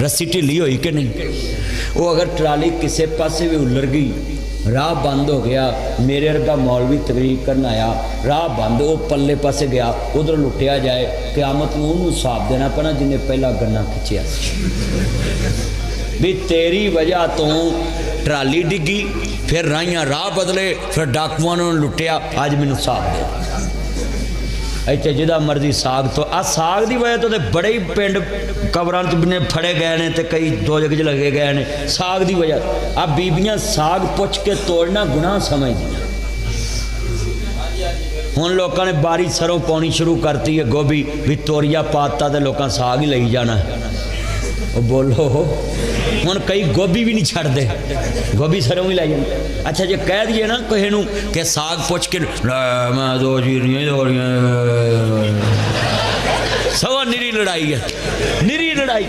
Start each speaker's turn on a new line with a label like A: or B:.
A: ਰੱਸੀ ਢਿੱਲੀ ਹੋਈ ਕਿ ਨਹੀਂ ਉਹ ਅਗਰ ਟਰਾਲੀ ਕਿਸੇ ਪਾਸੇ ਵੀ ਉਲਰ ਗਈ ਰਾਹ ਬੰਦ ਹੋ ਗਿਆ ਮੇਰੇ ਵਰਗਾ ਮੌਲਵੀ ਤਕਰੀਰ ਕਰਨ ਆਇਆ ਰਾਹ ਬੰਦ ਉਹ ਪੱਲੇ ਪਾਸੇ ਗਿਆ ਉਧਰ ਲੁੱਟਿਆ ਜਾਏ ਕਿਆਮਤ ਨੂੰ ਉਹਨੂੰ ਹਿਸਾਬ ਦੇਣਾ ਪੈਣਾ ਜਿੰਨੇ ਪਹਿਲਾਂ ਗੰਨਾ ਖਿੱਚਿਆ ਵੀ ਤੇਰੀ ਵਜ੍ਹਾ ਤੋਂ ਟਰਾਲੀ ਡਿੱਗੀ ਫਿਰ ਰਾਈਆਂ ਰਾਹ ਬਦਲੇ ਫਿਰ ਡਾਕੂਆਂ ਨੂੰ ਲੁੱਟਿਆ ਅੱਜ ਮੈਨੂੰ ਹਿਸਾਬ ਦੇ ਇੱਥੇ ਜਿਹਦਾ ਮਰਜ਼ੀ ਸਾਗ ਤੋਂ ਆ ਸਾਗ ਦੀ ਵਜ੍ਹਾ ਤੋਂ ਤੇ ਬੜੇ ਹੀ ਪਿੰਡ ਕਬਰਾਂ 'ਚ ਨੇ ਫੜੇ ਗਏ ਨੇ ਤੇ ਕਈ ਦੋ ਜਗ 'ਚ ਲੱਗੇ ਗਏ ਨੇ। ਸਾਗ ਦੀ ਵਜ੍ਹਾ ਆ ਬੀਬੀਆਂ ਸਾਗ ਪੁੱਛ ਕੇ ਤੋੜਨਾ ਗੁਨਾਹ ਸਮਝਦੀਆਂ। ਹੁਣ ਲੋਕਾਂ ਨੇ ਬਾਰੀ ਸਰੋਂ ਪਾਉਣੀ ਸ਼ੁਰੂ ਕਰਤੀ ਹੈ ਗੋਭੀ ਵੀ ਤੋਰੀਆ ਪਾਤਾ ਤੇ ਲੋਕਾਂ ਸਾਗ ਹੀ ਲਈ ਜਾਣਾ। ਉਹ ਬੋਲੋ, ਹੁਣ ਕਈ ਗੋਭੀ ਵੀ ਨਹੀਂ ਛੱਡਦੇ। ਗੋਭੀ ਸਰੋਂ ਵੀ ਲੈ ਜਾਂਦੇ। ਅੱਛਾ, ਜੇ ਕਹਿ ਦਈਏ ਨਾ ਕਿਸੇ ਨੂੰ ਕਿ ਸਾਗ ਪੁੱਛ ਕੇ ਮੈਂ ਦੋ ਜੀਰੀਆਂ ਦੋ ਰੀਆਂ ਸਵਾ ਨਿਰੀ ਲੜਾਈ ਹੈ। ਨਿਰੀ ਲੜਾਈ।